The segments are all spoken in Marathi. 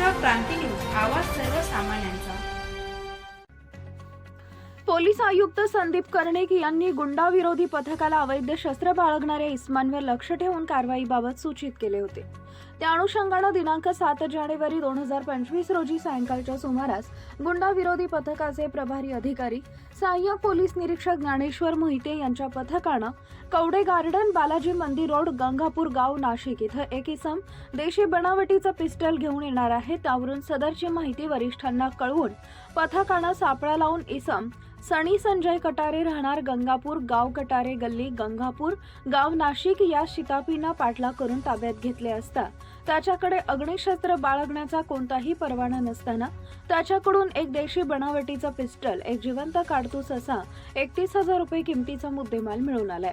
महाराष्ट्र क्रांती न्यूज आवाज सर्वसामान्यांचा. पोलीस आयुक्त संदीप कर्णिक यांनी गुंडाविरोधी पथकाला अवैध शस्त्र बाळगणाऱ्या इस्मांवर लक्ष ठेवून कारवाईबाबत सूचित केले होते. त्या अनुषंगानं दिनांक सात जानेवारी दोन हजार पंचवीस रोजी सायंकाळच्या सुमारास गुंडाविरोधी पथकाचे प्रभारी अधिकारी सहाय्यक पोलीस निरीक्षक ज्ञानेश्वर मोहिते यांच्या पथकानं कवडे गार्डन बालाजी मंदिर रोड गंगापूर गाव नाशिक इथं एक इसम देशी बनावटीचं पिस्टल घेऊन येणार आहे. त्यावरून सदरची माहिती वरिष्ठांना कळवून पथकानं सापळा लावून इसम सणी संजय कटारे राहणार गंगापूर गाव कटारे गल्ली गंगापूर गाव नाशिक या शितापींना पाठलाग करून ताब्यात घेतले असता. त्याच्याकडे अग्निशस्त्र बाळगण्याचा कोणताही परवाना नसताना त्याच्याकडून एक देशी बनावटीचा पिस्टल एक जिवंत काडतूस असा एकतीस हजार रुपये किमतीचा मुद्देमाल मिळून आलाय.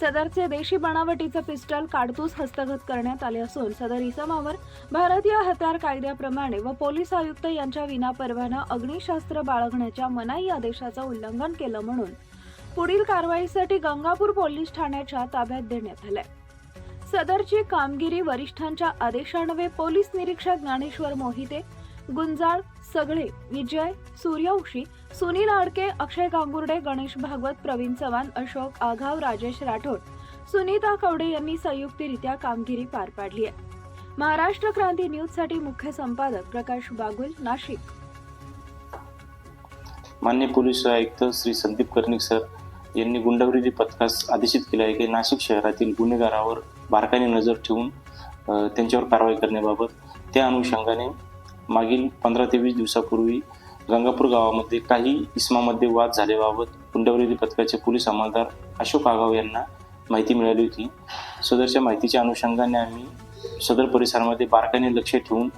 सदरचे देशी बनावटीचं पिस्टल काडतूस हस्तगत करण्यात आले असून सदर इसमावर भारतीय हत्यार कायद्याप्रमाणे व पोलीस आयुक्त यांच्या विनापरवाना अग्निशास्त्र बाळगण्याच्या मनाई आदेशाचं उल्लंघन केलं म्हणून पुढील कारवाईसाठी गंगापूर पोलीस ठाण्याच्या ताब्यात देण्यात आलंय. सदरची कामगिरी वरिष्ठांच्या आदेशान्वये पोलीस निरीक्षक ज्ञानेश्वर मोहिते गुंजाळ सगळे विजय सूर्यवंशी सुनील आडके अक्षय गांगुर्डे गणेश भागवत प्रवीण चव्हाण अशोक आघाव राजेश राठोड. सुनीता कवडे यांनी संयुक्तरित्या कामगिरी पार पाडली आहे. महाराष्ट्र क्रांती न्यूजसाठी मुख्य संपादक प्रकाश बागुल नाशिक. मान्य पोलीस आयुक्त श्री संदीप कर्णिक सर यांनी गुंडाविरोधी पथकास आदेशित केले आहे की नाशिक शहरातील गुन्हेगारावर बारकाईने नजर ठेवून त्यांच्यावर कारवाई करण्याबाबत त्या अनुषंगाने मागील पंधरा ते वीस दिवसापूर्वी गंगापूर गावामध्ये काही इस्मामध्ये वाद झाल्याबाबत गुंडाविरोधी पथकाचे पोलीस अंमलदार अशोक आगाव यांना माहिती मिळाली होती. सदरच्या माहितीच्या अनुषंगाने आम्ही सदर परिसरामध्ये बारकाईने लक्ष ठेवून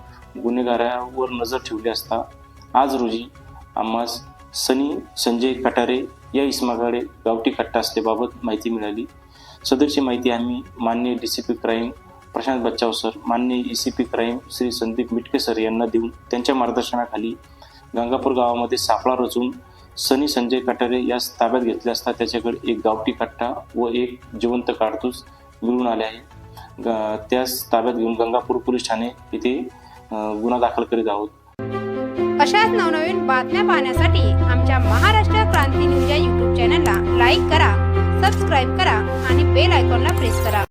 गुन्हेगारावर नजर ठेवली असता आज रोजी आम्हास सनी संजय कटारे या इस्माकडे गावठी कट्टा असल्याबाबत माहिती मिळाली. सदरची माहिती आम्ही मान्य D C P crime Prashant Bachhav sir मान्य E C P crime Shri Sandeep Mitke sir यांना देऊन त्यांच्या मार्गदर्शनाखाली गंगापूर गावामध्ये सापळा रचून सनी संजय कटारे यास ताब्यात घेतले असता त्याच्याकडे एक गावठी कट्टा व एक जिवंत काडतूस मिळून आले आहे. ग- त्यास ताब्यात घेऊन गंगापूर पोलीस ठाणे येथे गुन्हा दाखल करीत आहोत. अशाच नवनवीन बातम्या पाहण्यासाठी आमच्या महाराष्ट्र क्रांती न्यूज या यूट्यूब चॅनलला लाईक करा सबस्क्राईब करा आणि बेल आयकॉनला प्रेस करा.